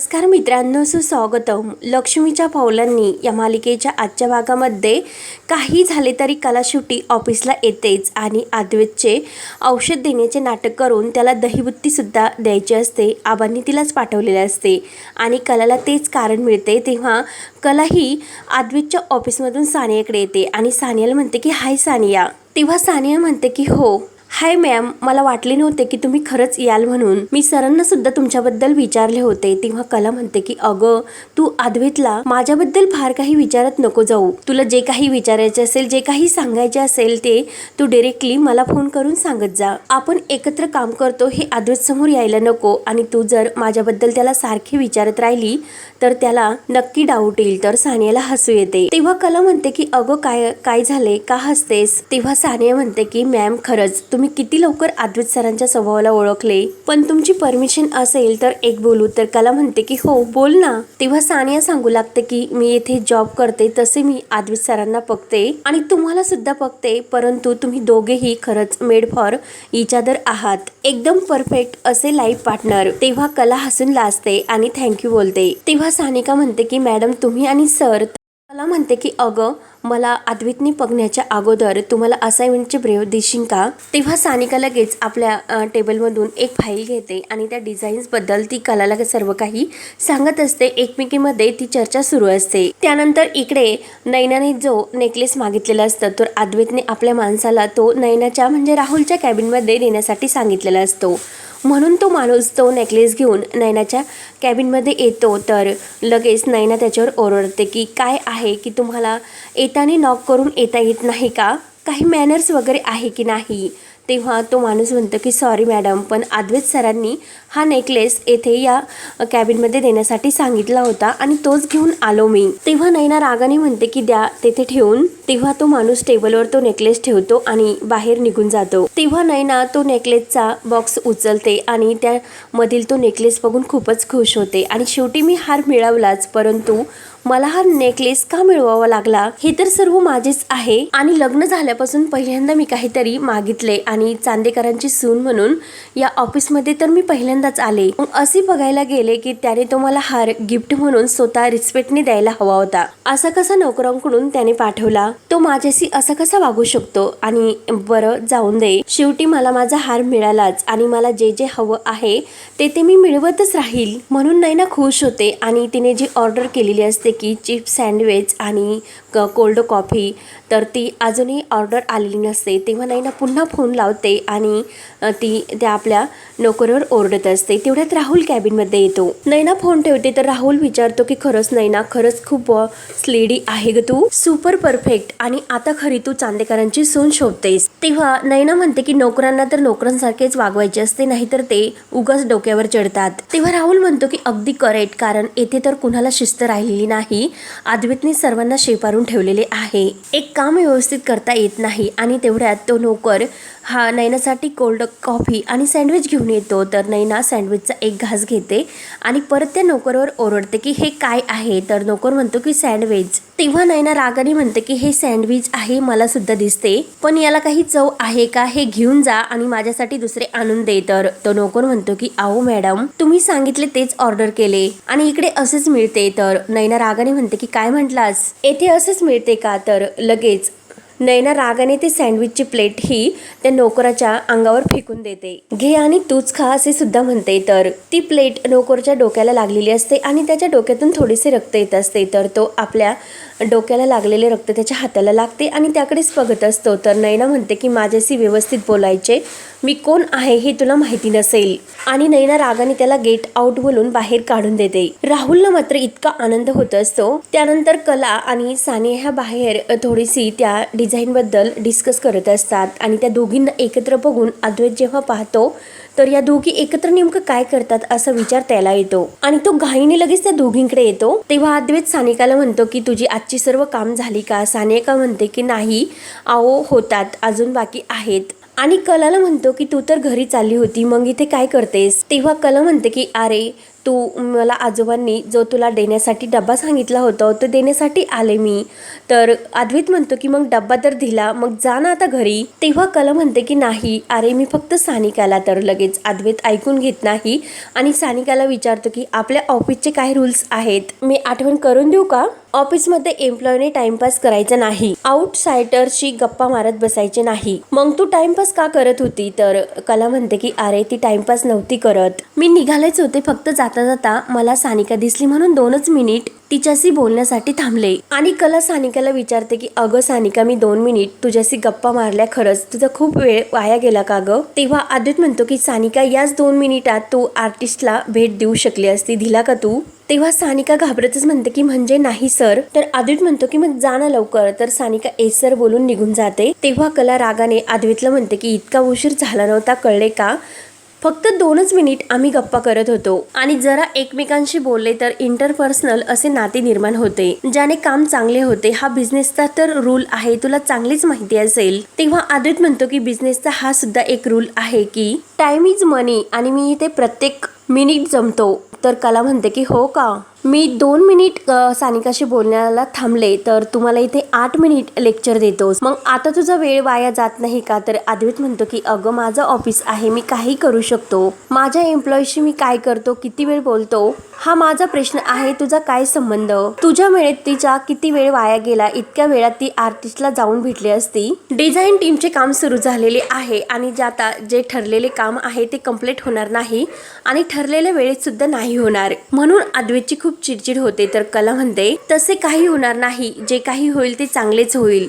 नमस्कार मित्रांनो सुस्वागतम. लक्ष्मीच्या पावलांनी या मालिकेच्या आजच्या भागामध्ये काही झाले तरी कला शेवटी ऑफिसला येतेच आणि आद्वेतचे औषध देण्याचे नाटक करून त्याला दहीबुत्तीसुद्धा द्यायची असते आबांनी तिलाच पाठवलेले असते आणि कलाला तेच कारण मिळते तेव्हा कला ही आद्वेतच्या ऑफिसमधून सानियाकडे येते आणि सानियाला म्हणते की हाय सानिया. तेव्हा सानिया म्हणते की हो. हाय मॅम मला वाटले नव्हते की तुम्ही खरंच याल म्हणून. मी सरांना सुद्धा तुमच्याबद्दल विचारले होते. तेव्हा कला म्हणते की अगं तू अद्वैतला माझ्याबद्दल फार काही विचारत नको जाऊ. तुला जे काही विचारायचे असेल जे काही सांगायचे असेल ते तू डिरेक्टली मला फोन करून सांगत जा. आपण एकत्र काम करतो हे आदवेत समोर यायला नको. आणि तू जर माझ्याबद्दल त्याला सारखी विचारत राहिली तर त्याला नक्की डाऊट येईल तर सानियाला हसू येते. तेव्हा कला म्हणते की अगं काय काय झाले का हसतेस? तेव्हा सानिया म्हणते की मॅम खरंच तुम्ही किती लवकर अद्वैत सरांच्या स्वभावाला ओळखले? पण तुमची परमिशन असेल तर एक बोलू. तर कला म्हणते की हो बोल ना. तेव्हा सानिया सांगू लागते की मी येथे जॉब करते तसे मी अद्वैत सरांना बघते आणि तुम्हाला सुद्धा बघते. परंतु तुम्ही दोघेही खरंच मेड फॉर इच अदर आहात. एकदम परफेक्ट असे लाईफ पार्टनर तेव्हा कला हसून लाजते आणि थँक्यू बोलते. तेव्हा सानिका म्हणते की मॅडम तुम्ही आणि सर मला म्हणते की अगं मला अद्वैतनी बघण्याच्या अगोदर तुम्हाला असाइनमेंटचे ब्रेव देशील का? तेव्हा सानिका लगेच आपल्या टेबलमधून एक फाईल घेते आणि त्या डिझाईन्सबद्दल ती कलाला सर्व काही सांगत असते. एकमेकीमध्ये ती चर्चा सुरू असते. त्यानंतर इकडे नैनाने जो नेकलेस मागितलेला असतो तर अद्वैतने आपल्या माणसाला तो नैनाच्या म्हणजे राहुलच्या कॅबिनमध्ये देण्यासाठी सांगितलेला असतो. म्हणून तो माणूस तो नेकलेस घेऊन नैनाच्या कॅबिनमध्ये येतो. तर लगेच नैना त्याच्यावर ओरडते की काय आहे की तुम्हाला येताना नॉक करून येता येत नाही का? काही मॅनर्स वगैरे आहे की नाही? तेव्हा तो माणूस म्हणतो की सॉरी मॅडम पण अद्वैत सरांनी हा नेकलेस येथे या कॅबिनमध्ये देण्यासाठी सांगितला होता आणि तोच घेऊन आलो मी. तेव्हा नैना रागाने म्हणते की द्या तेथे ठेवून. तेव्हा तो माणूस टेबलवर तो नेकलेस ठेवतो आणि बाहेर निघून जातो. तेव्हा नैना तो नेकलेसचा बॉक्स उचलते आणि त्यामधील तो नेकलेस बघून खूपच खुश होते. आणि शेवटी मी हार मिळवलाच परंतु मला हा नेकलेस का मिळवावा लागला? हे तर सर्व माझेच आहे. आणि लग्न झाल्यापासून पहिल्यांदा मी काहीतरी मागितले आणि चांदेकरांची सून म्हणून या ऑफिसमध्ये तर मी पहिल्यांदा पहिल्यांदाच आले. असे बघायला गेले की त्याने तो मला हार गिफ्ट म्हणून स्वतः रिस्पेक्टने द्यायला हवा होता. असा कसा नोकरांकडून त्याने पाठवला? तो माझ्याशी असा कसा वागू शकतो? आणि बरं जाऊन दे. शेवटी मला माझा हार मिळालाच आणि मला जे जे हवं आहे ते ते मी मिळवतच राहील. म्हणून नैना खुश होते आणि तिने जी ऑर्डर केलेली असते की चिप सँडविच आणि क कोल्ड कॉफी तर ती अजूनही ऑर्डर आलेली नसते. तेव्हा नैना पुन्हा फोन लावते आणि ती त्या आपल्या नोकरीवर ओरडत असते तेवढ्यात राहुल कॅबिनमध्ये येतो. नैना फोन ठेवते तर राहुल विचारतो की खरंच नैना खरंच खूप स्लेडी आहे ग तू? सुपर परफेक्ट आणि आता खरी तू चांदेकरांची सून शोधतेस तेव्हा नैना म्हणते की नोकरांना तर नोकरांसारखेच वागवायचे असते नाहीतर ते उगाच डोक्यावर चढतात. तेव्हा राहुल म्हणतो की अगदी करेक्ट कारण येथे तर कुणाला शिस्त राहिलेली नाही. अद्वितने सर्वांना शेपारून ठेवलेले आहे. एक काम व्यवस्थित करता येत नाही आणि तेवढ्यात तो नोकर हा नैनासाठी कोल्ड कॉफी आणि सँडविच घेऊन येतो. तर नैना सँडविचचा एक घास घेते आणि परत त्या नोकरवर ओरडते की हे काय आहे? तर नोकर म्हणतो की सँडविच तेव्हा नैना रागाने म्हणते की हे सँडविच आहे मला सुद्धा दिसते पण याला काही चव आहे का? हे घेऊन जा आणि माझ्यासाठी दुसरे आणून दे. तर तो नोकर म्हणतो की आओ मॅडम तुम्ही सांगितले तेच ऑर्डर केले आणि इकडे असेच मिळते. तर नैना रागाने म्हणते की काय म्हटलास? येथे असेच मिळते का? तर लगेच नैना रागाने ते सँडविचची प्लेट ही त्या नोकराच्या अंगावर फेकून देते. घे आणि तूच खा असे सुद्धा म्हणते. तर ती प्लेट नोकरच्या डोक्याला लागलेली असते आणि त्याच्या डोक्यातून थोडेसे रक्त येत असते. तर तो आपल्या डोक्याला लागलेले रक्त त्याच्या हाताला लागते आणि त्याकडेच बघत असतो. तर नैना म्हणते की माझ्याशी व्यवस्थित बोलायचे. मी कोण आहे हे तुला माहिती नसेल. आणि नैना रागाने त्याला गेट आउट बोलून बाहेर काढून देते. राहुलला मात्र इतका आनंद होत असतो. त्यानंतर कला आणि सानिया ह्या बाहेर थोडीशी त्या डिझाईन बद्दल डिस्कस करत असतात. आणि त्या दोघींना एकत्र बघून अद्वैत जेव्हा पाहतो तर या दोघी एकत्र नेमकं काय करतात असा विचार त्याला येतो. आणि तो घाईने लगेच त्या दोघींकडे येतो. तेव्हा अद्वैत सानिकाला म्हणतो की तुझी आजची सर्व काम झाली का? सानिका म्हणते की नाही. आओ होतात. अजून बाकी आहेत. आणि कलाला म्हणतो की तू तर घरी चालली होती मग इथे काय करतेस? तेव्हा कला म्हणते की अरे तू मला आजोबांनी जो तुला देण्यासाठी डब्बा सांगितला होता तो देण्यासाठी आले मी. तर अद्वित म्हणतो की मग डब्बा तर दिला मग जा ना आता घरी. तेव्हा कला म्हणते की नाही अरे मी फक्त सानिकाला तर लगेच. अद्वैत ऐकून घेत नाही आणि सानिकाला विचारतो की आपल्या ऑफिसचे काय रूल्स आहेत? मी आठवण करून देऊ का? ऑफिसमध्ये एम्प्लॉयने टाइमपास करायचा नाही. आउटसायडरशी गप्पा मारत बसायचे नाही. मग तू टाइमपास का करत होती? तर कला म्हणते की अरे ती टाइमपास नव्हती करत. मी निघालेच होते फक्त जा जाता मला सानिका दिसली म्हणून दोनच मिनिट तिच्याशी बोलण्यासाठी थांबले. आणि कला सानिकाला विचारते की अगं सानिका मी दोन मिनिट तुझ्याशी गप्पा मारल्या खरंच. तुझा खूप वेळ वाया गेला का ग? तेव्हा आदित म्हणतो की सानिका याच दोन मिनिटात तू आर्टिस्टला भेट देऊ शकली असती. दिला का तू? तेव्हा सानिका घाबरतच म्हणते की म्हणजे नाही सर. तर आदित म्हणतो की मग जा ना लवकर. तर सानिका एसर सर बोलून निघून जाते. तेव्हा कला रागाने आदितला म्हणते की इतका उशीर झाला नव्हता कळले का? फक्त दोनच मिनिट आम्ही गप्पा करत होतो. आणि जरा एकमेकांशी बोलले तर इंटरपर्सनल असे नाते निर्माण होते. ज्याने काम चांगले होते हा बिझनेसचा तर रूल आहे. तुला चांगलीच माहिती असेल. तेव्हा आदित म्हणतो की बिझनेसचा हा सुद्धा एक रूल आहे की टाइम इज मनी आणि मी इथे प्रत्येक मिनिट जमतो. तर कला म्हणते की हो का? मी दोन मिनिट सानिकाशी बोलण्याला थांबले तर तुम्हाला इथे आठ मिनिट लेक्चर देतोस मग आता तुझा वेळ वाया जात नाही का? तर अद्वैत म्हणतो की अगं माझं ऑफिस आहे मी काही करू शकतो. माझ्या एम्प्लॉईशी मी काय करतो? किती वेळ बोलतो? हा माझा प्रश्न आहे तुझा काय संबंध? तुझ्या वेळेत तिचा किती वेळ वाया गेला? इतक्या वेळात ती आर्टिस्टला जाऊन भेटली असती. डिझाईन टीमचे काम सुरू झालेले आहे आणि जे आता जे ठरलेले काम आहे ते कंप्लीट होणार नाही आणि ठरलेल्या वेळेत सुद्धा नाही होणार. म्हणून अद्वैतची खूप खूप चिडचिड होते तर कला म्हणते तसे काही होणार नाही जे काही होईल ते चांगलेच होईल.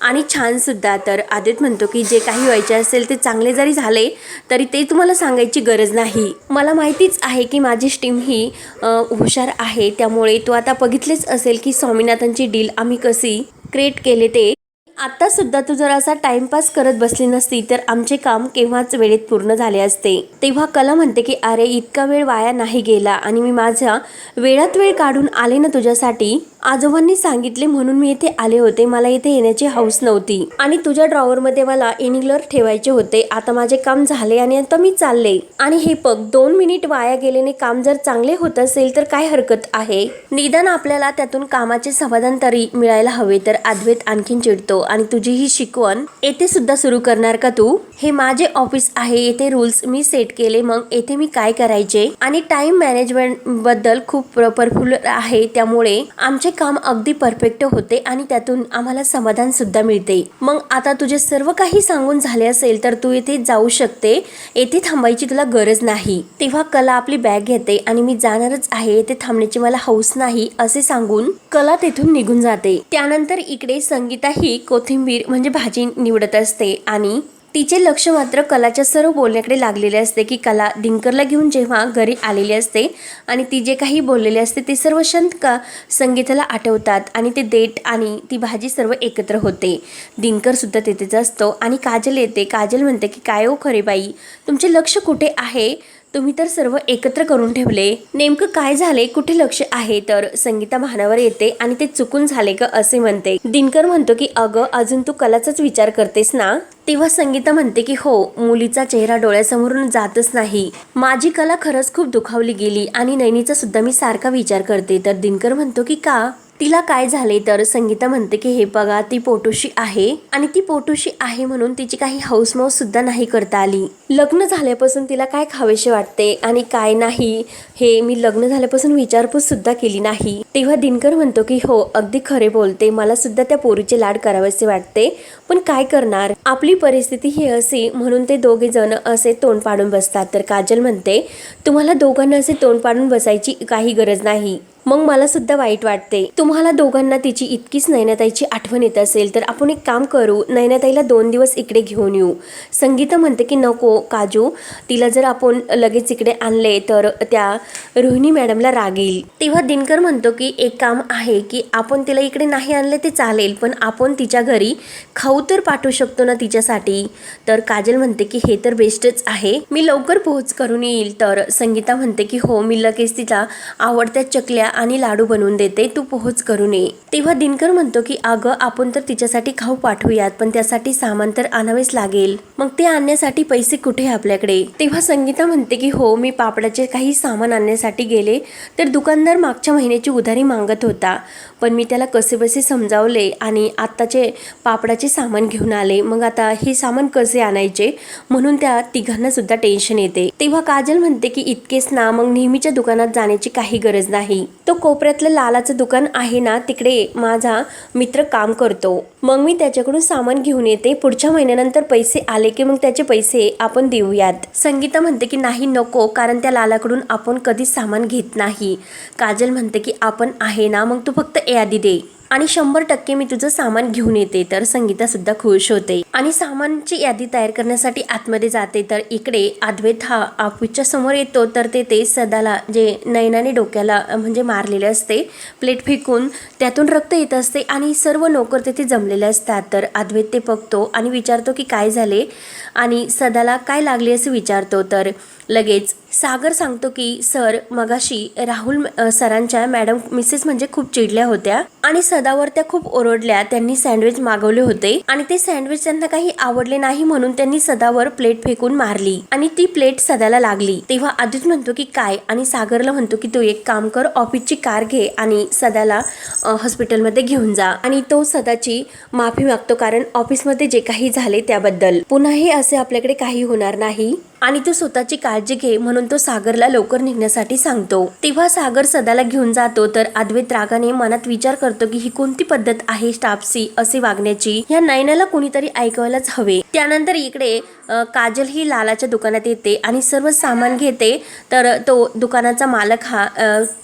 आणि छान सुद्धा तर आदित म्हणतो की जे काही व्हायचे असेल ते चांगले जरी झाले तरी ते तुम्हाला सांगायची गरज नाही. मला माहितीच आहे की माझी स्टीम ही हुशार आहे त्यामुळे तू आता बघितलेच असेल की स्वामीनाथनची डील आम्ही कशी क्रिएट केले ते. आत्तासुद्धा तू जर असा टाइमपास करत बसली नसती तर आमचे काम केव्हाच वेळेत पूर्ण झाले असते. तेव्हा कला म्हणते की अरे इतका वेळ वाया नाही गेला आणि मी माझा वेळात वेळ काढून आले ना तुझ्यासाठी? आजोबांनी सांगितले म्हणून मी इथे आले होते. मला इथे येण्याची हौस नव्हती. आणि तुझ्या ड्रॉवरमध्ये मला इनिंगलर ठेवायचे होते. आता माझे काम झाले आणि आता मी चालले. आणि हे बघ दोन मिनिट वाया गेल्याने काम जर चांगले होत असेल तर काय हरकत आहे? निदान आपल्याला त्यातून कामाचे समाधान तरी मिळायला हवे तर अद्वैत आणखीन चिडतो. आणि तुझी ही शिकवण. येथे सुद्धा सुरू करणार का तू? हे माझे ऑफिस आहे. येथे रूल्स मी सेट केले. मग येथे मी काय करायचे? आणि टाइम मॅनेजमेंटबद्दल खूप परफुलर आहे. त्यामुळे आमच्या आमचे काम अगदी परफेक्ट होते आणि त्यातून आम्हाला समाधान सुद्धा मिळते. मग आता तुझे सर्व काही सांगून झाले असेल तर तू येथे जाऊ शकते. येथे थांबायची तुला गरज नाही. तेव्हा कला आपली बॅग घेते आणि मी जाणारच आहे. येथे थांबण्याची मला हौस नाही असे सांगून कला तेथून निघून जाते. त्यानंतर इकडे संगीता ही कोथिंबीर म्हणजे भाजी निवडत असते आणि तिचे लक्ष मात्र कलाच्या सर्व बोलण्याकडे लागलेले असते की कला दिनकरला घेऊन जेव्हा घरी आलेली असते आणि ती जे काही बोललेले असते ते सर्व शंत का संगीताला आठवतात आणि ते देट आणि ती भाजी सर्व एकत्र होते. दिनकरसुद्धा तिथेच असतो आणि काजल येते. काजल म्हणते की काय हो खरे बाई? तुमचे लक्ष कुठे आहे? तुम्ही तर सर्व एकत्र करून ठेवले. नेमकं काय झाले कुठे लक्ष आहे? तर संगीता भानावर येते आणि ते चुकून झाले का असे म्हणते. दिनकर म्हणतो की अगं अजून तू कलाचाच विचार करतेस ना? तेव्हा संगीता म्हणते की हो मुलीचा चेहरा डोळ्यासमोरून जातच नाही. माझी कला खरंच खूप दुखावली गेली आणि नैनीचा सुद्धा मी सारखा विचार करते. तर दिनकर म्हणतो की का? तिला काय झाले तर संगीता म्हणते की हे बघा ती पोटोशी आहे आणि ती पोटोशी आहे म्हणून तिची काही हाऊसमाऊस सुद्धा नाही करता आली. लग्न झाल्यापासून तिला काय खावेसे वाटते आणि काय नाही हे मी लग्न झाल्यापासून विचारपूस सुद्धा केली नाही. तेव्हा दिनकर म्हणतो की हो अगदी खरे बोलते. मला सुद्धा त्या पोरीचे लाड करावेसे वाटते. पण काय करणार? आपली परिस्थिती ही अशी म्हणून ते दोघे जण असे तोंड पाडून बसतात. तर काजल म्हणते तुम्हाला दोघांना असे तोंड पाडून बसायची काही गरज नाही. मग मला सुद्धा वाईट वाटते. तुम्हाला दोघांना तिची इतकीच नैनाताईची आठवण येत असेल तर आपण एक काम करू नैनाताईला दोन दिवस इकडे घेऊन येऊ. संगीता म्हणते की नको काजू तिला जर आपण लगेच इकडे आणले तर त्या रोहिणी मॅडमला राग येईल. तेव्हा दिनकर म्हणतो की एक काम आहे की आपण तिला इकडे नाही आणले ते चालेल पण आपण तिच्या घरी खाऊ तर पाठवू शकतो ना तिच्यासाठी. तर काजल म्हणते की हे तर बेस्टच आहे. मी लवकर पोहोच करून येईल. तर संगीता म्हणते की हो मी लगेच तिला आवडत्या चकल्या आणि लाडू बनवून देते तू पोहोच करून ये तेव्हा दिनकर म्हणतो की अगं आपण तर तिच्यासाठी खाऊ पाठवूयात पण त्यासाठी सामान तर आणावेच लागेल. मग ते आणण्यासाठी पैसे कुठे आपल्याकडे? तेव्हा संगीता म्हणते की हो मी पापडाचे काही सामान आणण्यासाठी गेले तर दुकानदार मागच्या महिन्याची उधारी मागत होता. पण मी त्याला कसे बसे समजावले आणि आत्ताचे पापडाचे सामान घेऊन आले. मग आता हे सामान कसे आणायचे? म्हणून त्या तिघांना सुद्धा टेन्शन येते. तेव्हा काजल म्हणते की इतकेच ना मग नेहमीच्या दुकानात जाण्याची काही गरज नाही. तो कोपऱ्यातलं लालाचं दुकान आहे ना तिकडे माझा मित्र काम करतो. मग मी त्याच्याकडून सामान घेऊन येते. पुढच्या महिन्यानंतर पैसे आले की मग त्याचे पैसे आपण देऊयात. संगीता म्हणते की नाही नको कारण त्या लालाकडून आपण कधीच सामान घेत नाही. काजल म्हणते की आपण आहे ना मग तू फक्त यादी दे. आणि शंभर टक्के मी तुझं सामान घेऊन येते तर संगीता सुद्धा खुश होते. आणि सामानची यादी तयार करण्यासाठी आतमध्ये जाते तर इकडे अद्वैत हा ऑफिसच्या समोर येतो तर ते ते सदाला जे नयनाने डोक्याला म्हणजे मारलेले असते प्लेट फेकून त्यातून रक्त येत असते आणि सर्व नोकर तेथे जमलेले असतात. तर अद्वैत ते बघतो आणि विचारतो की काय झाले आणि सदाला काय लागले असं विचारतो. तर लगेच सागर सांगतो की सर मगाशी राहुल सरांच्या मॅडम मिसेस म्हणजे खूप चिडल्या होत्या आणि सदावर त्या खूप ओरडल्या. त्यांनी सँडविच मागवले होते आणि ते सँडविच त्यांना काही आवडले नाही म्हणून त्यांनी सदावर प्लेट फेकून मारली आणि ती प्लेट सदाला लागली. तेव्हा आधीच म्हणतो की काय? आणि सागरला म्हणतो की तू एक काम कर ऑफिसची कार घे आणि सदाला हॉस्पिटलमध्ये घेऊन जा. आणि तो सदाची माफी मागतो कारण ऑफिसमध्ये जे काही झाले त्याबद्दल. पुन्हा हे असे आपल्याकडे काही होणार नाही. आणि तू स्वतःची काळजी घे म्हणून तो सागरला लवकर निघण्यासाठी सांगतो. तेव्हा सागर सदाला घेऊन जातो तर अद्वैत रागाने मनात विचार करतो की ही कोणती पद्धत आहे स्टाफसी असे वागण्याची? या नयनाला कोणीतरी ऐकवायलाच हवे. त्यानंतर इकडे काजल ही लालाच्या दुकानात येते आणि सर्व सामान घेते तर तो दुकानाचा मालक हा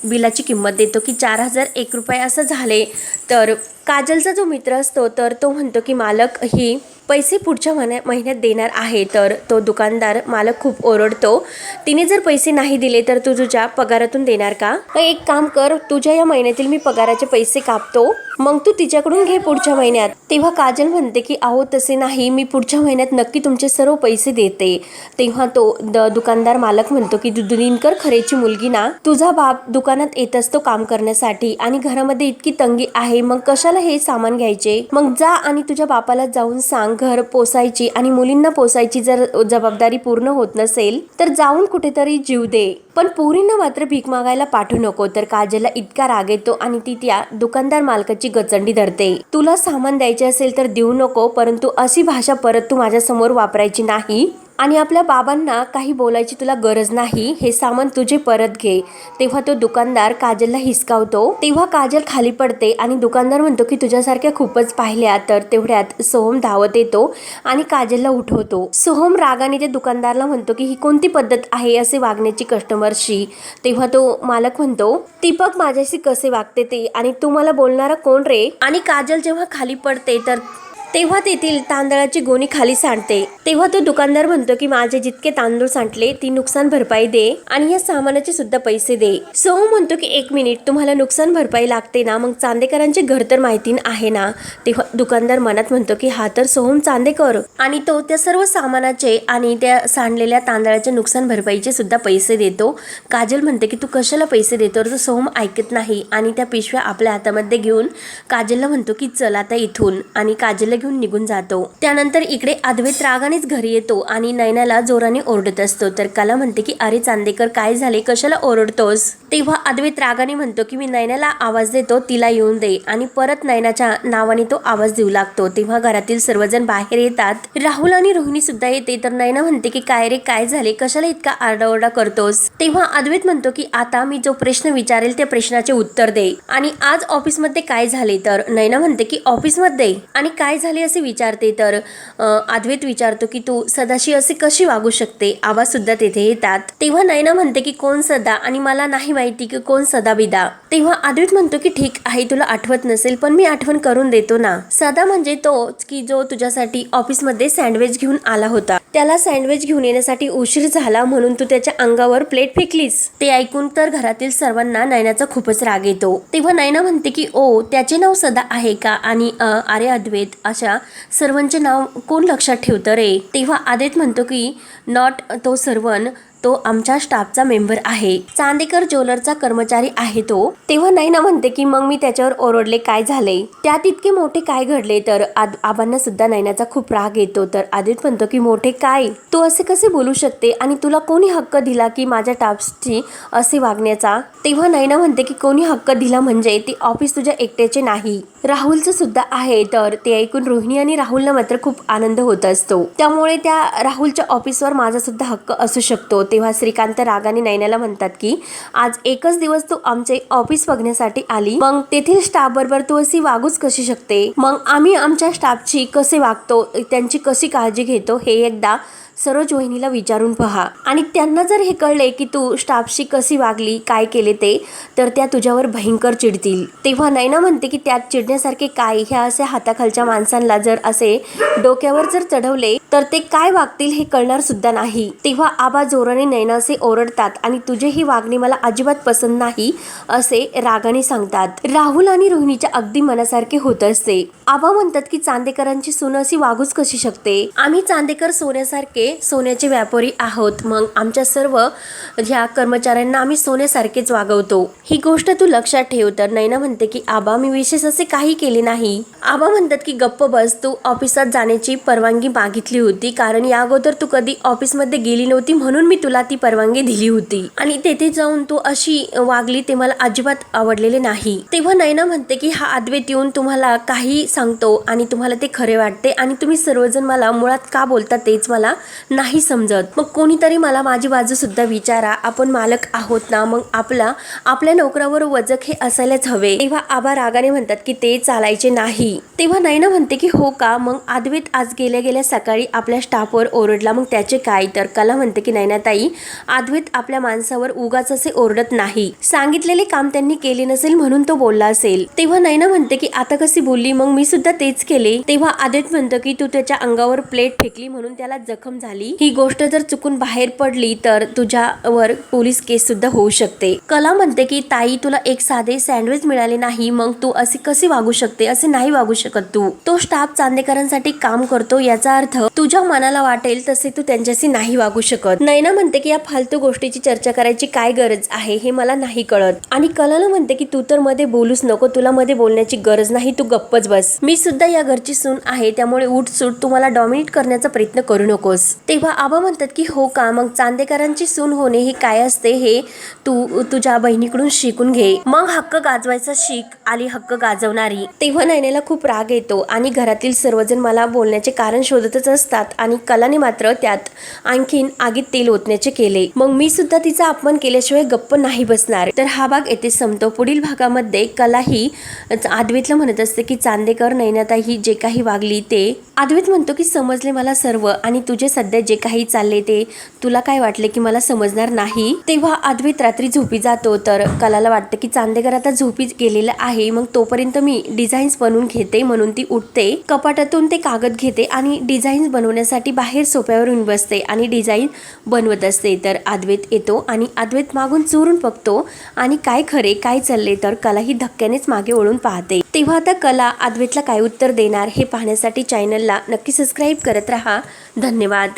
बिलाची किंमत देतो की चार हजार एक रुपये असं झाले. तर काजलचा जो मित्र असतो तर तो म्हणतो की मालक ही पैसे पुढच्या महिन्या महिन्यात देणार आहे. तर तो दुकानदार मालक खूप ओरडतो. तिने जर पैसे नाही दिले तर तू तुझ्या पगारातून देणार का? एक काम कर तुझ्या या महिन्यातील मी पगाराचे पैसे कापतो. मग तू तिच्याकडून घे पुढच्या महिन्यात. तेव्हा काजल म्हणते की अहो तसे नाही. मी पुढच्या महिन्यात नक्की तुमचे सर्व पैसे देते. तेव्हा तो द दुकानदार मालक म्हणतो की "दु- दिनकर खरेची मुलगी ना तुझा बाप दुकानात येत असतो काम करण्यासाठी आणि घरामध्ये इतकी तंगी आहे मग कशाला हे सामान घ्यायचे? मग जा आणि तुझ्या बापाला जाऊन सांग घर पोसायची आणि मुलींना पोसायची जर जबाबदारी पूर्ण होत नसेल तर जाऊन कुठेतरी जीव दे. पण पोरींना मात्र भीक मागायला पाठवू नको. तर काजलला इतका राग येतो आणि ती त्या दुकानदार मालकाची गचंडी धरते. तुला सामान द्यायचे असेल तर देऊ नको परंतु अशी भाषा परत तू माझ्यासमोर वापरायची नाही? आणि आपल्या बाबांना काही बोलायची तुला गरज नाही हे सामान तुझे परत घे. तेव्हा तो दुकानदार काजलला हिसकावतो. तेव्हा काजल खाली पडते आणि दुकानदार म्हणतो की तुझ्यासारख्या खूपच पाहिल्या. तर तेवढ्यात सोहम धावत येतो आणि काजलला उठवतो. सोहम रागाने त्या दुकानदारला म्हणतो की ही कोणती पद्धत आहे असे वागण्याची कस्टमरशी? तेव्हा तो मालक म्हणतो दीपक माझ्याशी कसे वागते ते आणि तू मला बोलणारा कोण रे? आणि काजल जेव्हा खाली पडते तर तेव्हा तेथील तांदळाची गोणी खाली सांडते. तेव्हा तो दुकानदार म्हणतो की माझे जितके तांदूळ सांडले ती नुकसान भरपाई दे आणि या सामानाचे सुद्धा पैसे दे. सोहम म्हणतो की एक मिनिट तुम्हाला नुकसान भरपाई लागते ना? मग चांदेकरांचे घर तर माहिती आहे ना? तेव्हा दुकानदार मनात म्हणतो की हा तर सोहम चांदेकर. आणि तो त्या सर्व सामानाचे आणि त्या सांडलेल्या तांदळाच्या नुकसान भरपाईचे सुद्धा पैसे देतो. काजल म्हणते की तू कशाला पैसे देतो? तर सोहम ऐकत नाही आणि त्या पिशव्या आपल्या हातामध्ये घेऊन काजलला म्हणतो की चल आता इथून. आणि काजलला घेऊन निघून जातो. त्यानंतर इकडे अद्वैत रागानेच घरी येतो आणि नयनाला जोराने ओरडत असतो. तर कला म्हणते की अरे चांदेकर काय झाले? कशाला ओरडतोस? तेव्हा अद्वैत रागाने म्हणतो की मी नयनाला आवाज देतो तिला येऊन दे. आणि परत नयनाच्या नावाने तो आवाज देऊ लागतो. तेव्हा घरातील सर्वजण बाहेर येतात. राहुल आणि रोहिणी सुद्धा येते. तर नयना म्हणते की काय रे काय झाले? कशाला इतका आरडाओरडा करतोस? तेव्हा अद्वैत म्हणतो की आता मी जो प्रश्न विचारेल त्या प्रश्नाचे उत्तर दे. आणि आज ऑफिसमध्ये काय झाले? तर नयना म्हणते की ऑफिसमध्ये. आणि काय झाली असे विचारते तर अद्वैत विचारतो की तू सदाशी असे कशी वागू शकते? आवाज सुद्धा तेथे येतात. तेव्हा नयना म्हणते की कोण सदा आणि मला नाही माहिती की कोण सदा बिदा. तेव्हा अद्वैत म्हणतो की ठीक आहे तुला आठवत नसेल पण मी आठवण करून देतो ना. सदा म्हणजे तोच की जो तुझ्यासाठी ऑफिसमध्ये सँडविच घेऊन आला होता. त्याला सँडविच घेऊन येण्यासाठी उशीर झाला म्हणून तू त्याच्या अंगावर प्लेट फेकलीस. ते ऐकून तर घरातील सर्वांना नयनाचा खूपच राग येतो. तेव्हा नयना म्हणते की ओ त्याचे नाव सदा आहे का? आणि अरे अद्वैत अशा सर्वांचे नाव कोण लक्षात ठेवतं रे? तेव्हा आदित म्हणतो की नॉट तो सर्वन तो आमच्या स्टाफचा मेंबर आहे. चांदेकर ज्वेलरचा कर्मचारी आहे तो. तेव्हा नैना म्हणते की मग मी त्याच्यावर ओरडले काय झाले? त्यात इतके मोठे काय घडले? तर आद- आबांना सुद्धा नैनाचा खूप राग येतो. तर आदित म्हणतो की मोठे काय? तू असे कसे बोलू शकते? आणि तुला कोणी हक्क दिला की माझ्या स्टाफची असे वागण्याचा? तेव्हा नैना म्हणते की कोणी हक्क दिला म्हणजे ती ऑफिस तुझ्या एकट्याचे नाही. राहुलचं सुद्धा आहे. तर ते ऐकून रोहिणी आणि राहुलला मात्र खूप आनंद होत असतो. त्यामुळे त्या राहुलच्या ऑफिसवर माझा सुद्धा हक्क असू शकतो. ते तेव्हा श्रीकांत रागाने नैनाला म्हणतात की आज एकच दिवस तू आमचे ऑफिस बघण्यासाठी आली. मग तेथील स्टाफ बरोबर तू अशी वागूच कशी शकते? मग आम्ही आमच्या स्टाफची कसे वागतो? त्यांची कशी काळजी घेतो? हे एकदा सरोज वहिनीला विचारून पहा. आणि त्यांना जर हे कळले की तू स्टाफशी कशी वागली काय केले ते तर त्या तुझ्यावर भयंकर चिडतील. तेव्हा नैना म्हणते की त्यात चिडण्यासारखे काय ह्या असे हाताखालच्या माणसांना जर असे डोक्यावर जर चढवले तर ते काय वागतील हे कळणार सुद्धा नाही. तेव्हा आबा जोराने नैना असे ओरडतात आणि तुझे ही वागणी मला अजिबात पसंत नाही असे रागाने सांगतात. राहुल आणि रोहिणीच्या अगदी मनासारखे होत असते. आबा म्हणतात की चांदेकरांची सून अशी वागूच कशी शकते? आम्ही चांदेकर सोन्यासारखे सोन्याचे व्यापारी आहोत. मग आमच्या सर्व ह्या कर्मचाऱ्यांना आम्ही सोन्यासारखेच वागवतो. ही गोष्ट तू लक्षात ठेव. तर नैना म्हणते की आबा मी विशेष असे काही केले नाही. आबा म्हणतात की गप्प बस. तू ऑफिसात जाण्याची परवानगी मागितली होती. कारण या अगोदर तू कधी ऑफिसमध्ये गेली नव्हती म्हणून मी तुला ती परवानगी दिली होती. आणि तेथे जाऊन तू अशी वागली ते मला अजिबात आवडलेले नाही. तेव्हा नैना म्हणते की हा अद्वैत येऊन तुम्हाला काही सांगतो आणि तुम्हाला ते खरे वाटते आणि तुम्ही सर्वजण मला मुळात का बोलता तेच मला नाही समजत. मग कोणीतरी मला माझी बाजूसुद्धा विचारा. आपण मालक आहोत ना मग आपला आपल्या नोकरावर वजक हे असायलाच हवे. तेव्हा आबा रागाने म्हणतात की ते चालायचे नाही. तेव्हा नैना म्हणते की हो का? मग आदवेत आज गेल्या गेल्या सकाळी आपल्या स्टाफवर ओरडला. मग त्याचे काय? तर कला म्हणते की नैनाताई आदवेत आपल्या माणसावर उगाच असे ओरडत नाही. सांगितलेले काम त्यांनी केले नसेल म्हणून तो बोलला असेल. तेव्हा नैना म्हणते की आता कशी बोलली? मग मी सुद्धा तेच केले. तेव्हा अद्वैत म्हणतो की तू त्याच्या अंगावर प्लेट फेकली म्हणून त्याला जखम झाली ही गोष्ट जर चुकून बाहेर पडली तर तुझ्यावर पोलीस केस सुद्धा होऊ शकते. कला म्हणते की ताई तुला एक साधे सँडविच मिळाले नाही मग तू असे कसे वागू शकते असे नाही वागू शकत तू. तो स्टाफ चांदेकरांसाठी काम करतो याचा अर्थ तुझ्या मनाला वाटेल तसे तू त्यांच्याशी नाही वागू शकत. नैना म्हणते की या फालतू गोष्टीची चर्चा करायची काय गरज आहे हे मला नाही कळत. आणि कलाला म्हणते की तू तर मध्ये बोलूच नको तुला मध्ये बोलण्याची गरज नाही तू गप्पच बस. मी सुद्धा या घरची सून आहे त्यामुळे उठ सूट तू मला डॉमिनेट करण्याचा प्रयत्न करू नकोस. तेव्हा आबा म्हणतात की हो का? मग चांदेकरांची सून होणे हे काय असते हे तू तुझ्या बहिणीकडून शिकून घे. मग हक्क गाजवायचा शिक आली हक्क गाजवणारी. तेव्हा नैनेला खूप राग येतो आणि घरातील सर्वजण मला बोलण्याचे कारण शोधतच असतात आणि कलाने मात्र त्यात आणखीन आगीत तेल ओतण्याचे केले. मग मी सुद्धा तिचा अपमान केल्याशिवाय गप्प नाही बसणार. तर हा भाग येथे संपतो. पुढील भागामध्ये कला ही आद्वितला म्हणत असते की चांदेकर नैनाताई ही जे काही वागली ते. आद्वैत म्हणतो की समजले मला सर्व आणि तुझे सध्या सध्या जे काही चालले ते तुला काय वाटले की मला समजणार नाही? तेव्हा अद्वैत रात्री झोपी जातो तर कलाला वाटतं की चांदेकर आता झोपी गेलेला आहे. मग तोपर्यंत मी डिझाईन्स बनवून घेते म्हणून ती उठते. कपाटातून ते कागद घेते आणि डिझाईन्स बनवण्यासाठी बाहेर सोप्यावर बसते आणि डिझाईन बनवत असते. तर अद्वैत येतो आणि अद्वैत मागून चोरून बघतो आणि काय खरे काय चालले तर कला ही धक्क्यानेच मागे ओळून पाहते. तेव्हा आता कला अद्वैतला काय उत्तर देणार हे पाहण्यासाठी चॅनलला नक्की सबस्क्राईब करत राहा. धन्यवाद.